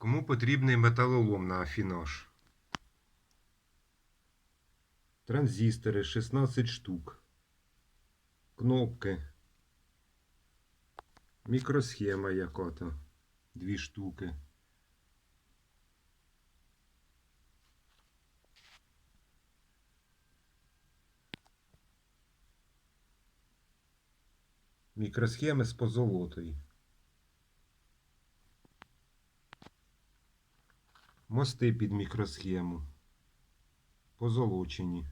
Кому потрібний металолом на афінаж? Транзистори 16 штук. Кнопки. Мікросхема яка-то. Дві штуки. Мікросхеми з позолотою. Мости під мікросхему. Позолочені.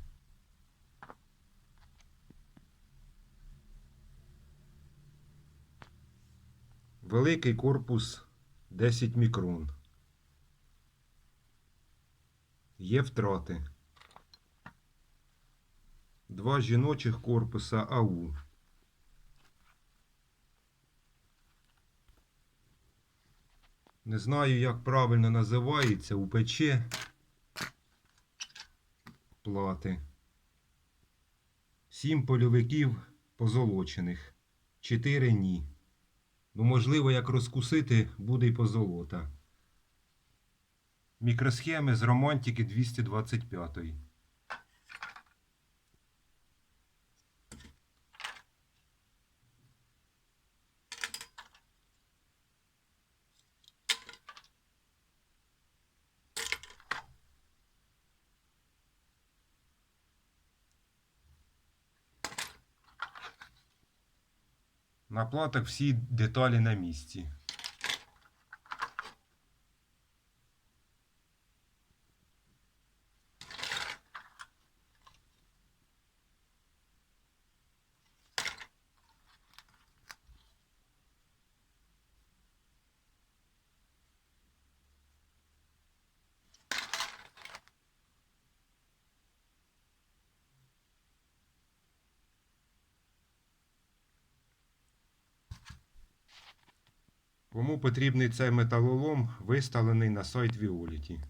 Великий корпус 10 мікрон. Є втрати. Два жіночих корпуса АУ. Не знаю, як правильно називається УПЧ плати. Сім польовиків позолочених. Чотири ні. Ну, можливо, як розкусити, буде й позолота. Мікросхеми з романтики 225. На платах всі деталі на місці. Кому потрібний цей металолом, виставлений на сайт Віоліті.